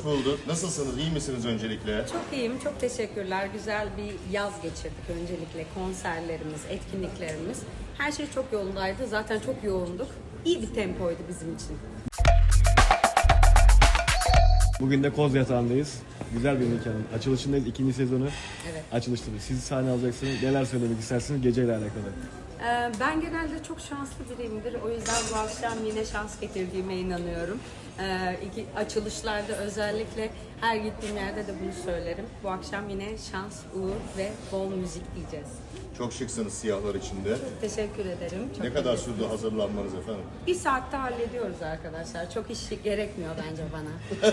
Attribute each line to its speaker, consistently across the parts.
Speaker 1: hoş bulduk. Nasılsınız? İyi misiniz öncelikle?
Speaker 2: Çok iyiyim, çok teşekkürler. Güzel bir yaz geçirdik öncelikle. Konserlerimiz, etkinliklerimiz. Her şey çok yolundaydı. Zaten çok yoğunduk. İyi bir tempoydu bizim için.
Speaker 3: Bugün de Koz Yatağı'ndayız. Güzel bir mekanın açılışındayız. ikinci sezonu
Speaker 2: Evet.
Speaker 3: açılıştayız. Siz sahne alacaksınız. Neler söylemek istersiniz geceyle alakalı?
Speaker 2: Ee, Ben genelde çok şanslı biriyimdir. O yüzden bu akşam yine şans getirdiğime inanıyorum. Ee, iki açılışlarda özellikle her gittiğim yerde de bunu söylerim. Bu akşam yine şans, uğur ve bol müzik diyeceğiz.
Speaker 1: Çok şıksınız siyahlar içinde.
Speaker 2: Teşekkür ederim. Çok
Speaker 1: Ne kadar sürdü hazırlanmanız efendim?
Speaker 2: Bir saatte hallediyoruz arkadaşlar. Çok iş gerekmiyor bence bana.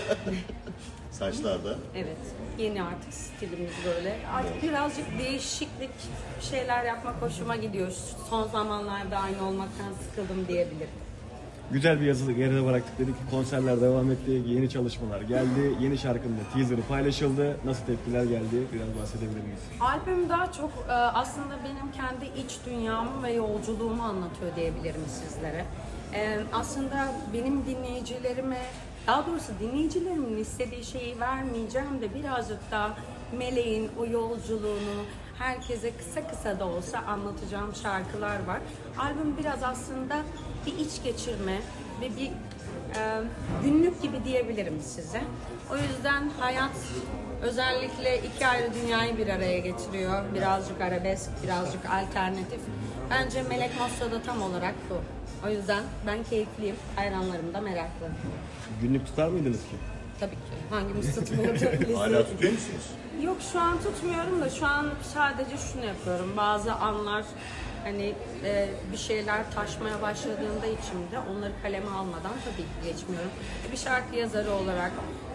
Speaker 1: Saçlarda.
Speaker 2: Evet. Yeni artık stilimiz böyle. Artık birazcık değişiklik şeyler yapmak hoşuma gidiyor. Son zamanlarda aynı olmaktan sıkıldım diyebilirim.
Speaker 3: Güzel bir yazı geride bıraktık dedik ki konserler devam etti. Yeni çalışmalar geldi. Yeni şarkının da teaser'ı paylaşıldı. Nasıl tepkiler geldi? Biraz bahsedebilir miyiz?
Speaker 2: Albüm daha çok e, aslında benim kendi iç dünyamı ve yolculuğumu anlatıyor diyebilirim sizlere. E, Aslında benim dinleyicilerime, daha doğrusu dinleyicilerimin istediği şeyi vermeyeceğim de birazcık daha meleğin o yolculuğunu herkese kısa kısa da olsa anlatacağım şarkılar var. Albüm biraz aslında bir iç geçirme ve bir e, günlük gibi diyebilirim size. O yüzden hayat özellikle iki ayrı dünyayı bir araya getiriyor. Birazcık arabesk, birazcık alternatif. Bence Melek Mossa da tam olarak bu. O yüzden ben keyifliyim, hayranlarım da meraklı.
Speaker 3: Günlük tutar mıydınız ki?
Speaker 2: Tabii ki hangimiz tutmuyordu?
Speaker 1: Hala tutuyor musunuz?
Speaker 2: Yok şu an tutmuyorum da şu an sadece şunu yapıyorum. Bazı anlar hani e, bir şeyler taşmaya başladığında içimde onları kaleme almadan tabii ki geçmiyorum. Bir şarkı yazarı olarak,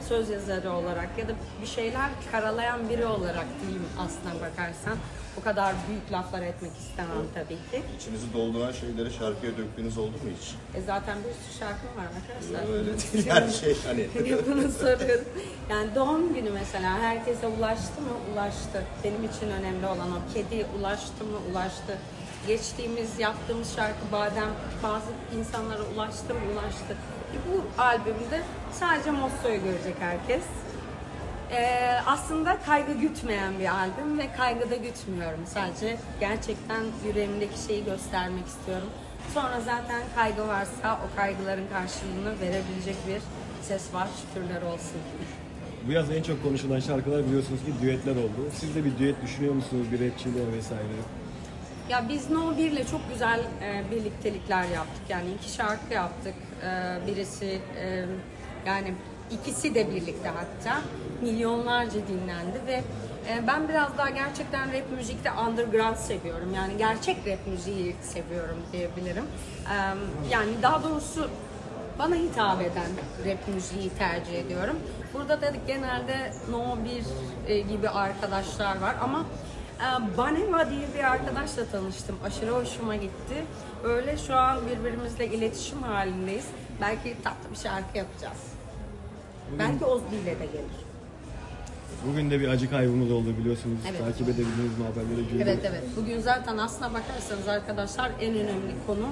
Speaker 2: söz yazarı olarak ya da bir şeyler karalayan biri olarak diyeyim aslına bakarsan bu kadar büyük laflar etmek istemem tabii ki.
Speaker 1: İçinizi dolduran şeyleri şarkıya döktüğünüz oldu mu hiç?
Speaker 2: E zaten bir sürü şarkım var arkadaşlar.
Speaker 1: Öyle değil. Her şey hani.
Speaker 2: Bunu soruyorum. Yani doğum günü mesela herkese ulaştı mı? Ulaştı. Benim için önemli olan o. Kedi ulaştı mı? Ulaştı. Geçtiğimiz yaptığımız şarkı Badem bazı insanlara ulaştı mı? Ulaştı. Bu albümde sadece Mosso'yu görecek herkes. Ee, aslında kaygı gütmeyen bir albüm ve kaygı da gütmüyorum. Sadece gerçekten yüreğimdeki şeyi göstermek istiyorum. Sonra zaten kaygı varsa o kaygıların karşılığını verebilecek bir ses var. Şükürler olsun.
Speaker 3: Bu yaz en çok konuşulan şarkılar biliyorsunuz ki düetler oldu. Siz de bir düet düşünüyor musunuz? Bir rapçiyle vesaire.
Speaker 2: Ya biz No 1 ile çok güzel e, birliktelikler yaptık. Yani iki şarkı yaptık. E, birisi e, yani ikisi de birlikte hatta milyonlarca dinlendi ve e, ben biraz daha gerçekten rap müzikte underground seviyorum. Yani gerçek rap müziği seviyorum diyebilirim. E, yani daha doğrusu bana hitap eden rap müziği tercih ediyorum. Burada da genelde No 1 e, gibi arkadaşlar var ama Baneva diye bir arkadaşla tanıştım. Aşırı hoşuma gitti. Öyle şu an birbirimizle iletişim halindeyiz. Belki tatlı bir şarkı yapacağız. Belki Ozbi ile de gelir.
Speaker 3: Bugün de bir acı kaybımız oldu biliyorsunuz.
Speaker 2: Evet.
Speaker 3: Takip edebildiniz mi haberleri? Güldük.
Speaker 2: Evet evet. Bugün zaten aslına bakarsanız arkadaşlar en önemli konu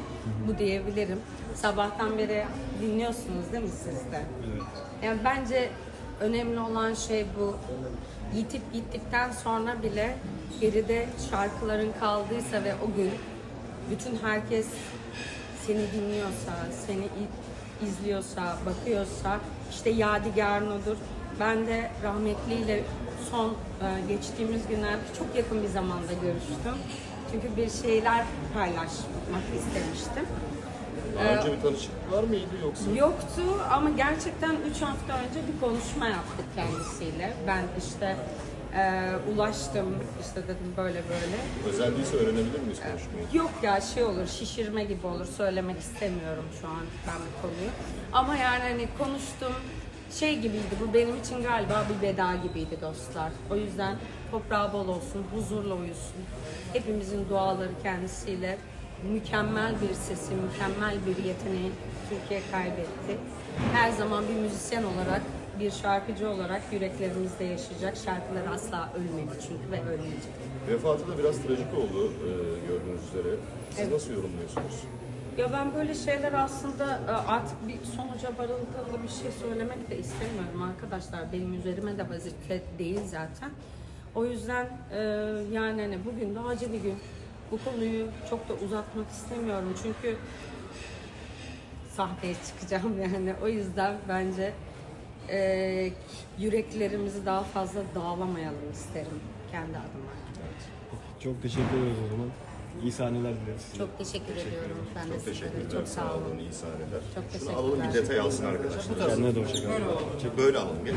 Speaker 2: bu diyebilirim. Sabahtan beri dinliyorsunuz değil mi siz de?
Speaker 3: Evet.
Speaker 2: Yani bence önemli olan şey bu. Yitip gittikten sonra bile geride şarkıların kaldıysa ve o gün bütün herkes seni dinliyorsa, seni izliyorsa, bakıyorsa işte yadigarın odur. Ben de rahmetliyle son e, geçtiğimiz günlerde çok yakın bir zamanda görüştüm. Çünkü bir şeyler paylaşmak istemiştim.
Speaker 1: Daha önce bir tanışık var mıydı yoksa?
Speaker 2: Yoktu ama gerçekten 3 hafta önce bir konuşma yaptık kendisiyle. Ben işte e, ulaştım, işte dedim böyle böyle.
Speaker 1: Özel değilse öğrenebilir miyiz konuşmayı?
Speaker 2: Yok ya şey olur, şişirme gibi olur. Söylemek istemiyorum şu an ben bu konuyu. Ama yani hani konuştum, şey gibiydi bu benim için galiba bir veda gibiydi dostlar. O yüzden toprağı bol olsun, huzurla uyusun. Hepimizin duaları kendisiyle mükemmel bir sesi, mükemmel bir yeteneği Türkiye kaybetti. Her zaman bir müzisyen olarak, bir şarkıcı olarak yüreklerimizde yaşayacak. Şarkıları asla ölmedi çünkü ve ölmeyecek.
Speaker 1: Vefatı da biraz trajik oldu e, gördüğünüz üzere. Siz nasıl yorumluyorsunuz?
Speaker 2: Ya ben böyle şeyler aslında e, artık bir sonuca varıldığında bir şey söylemek de istemiyorum arkadaşlar. Benim üzerime de vazife değil zaten. O yüzden e, yani hani bugün de acı bir gün. Bu konuyu çok da uzatmak istemiyorum çünkü sahneye çıkacağım yani. O yüzden bence e, yüreklerimizi daha fazla dağlamayalım isterim kendi adıma.
Speaker 3: Çok teşekkür ederiz o zaman. İyi sahneler dileriz size.
Speaker 2: Çok teşekkür ediyorum. Ben de
Speaker 1: Çok teşekkür
Speaker 2: sizlere.
Speaker 1: ederim.
Speaker 2: Çok sağ olun.
Speaker 1: İyi sahneler.
Speaker 2: Çok
Speaker 1: Şunu alalım bir
Speaker 2: teşekkürler.
Speaker 1: detay alsın arkadaşlar.
Speaker 3: Kendine de hoşçakalın.
Speaker 1: Böyle alalım. Gel.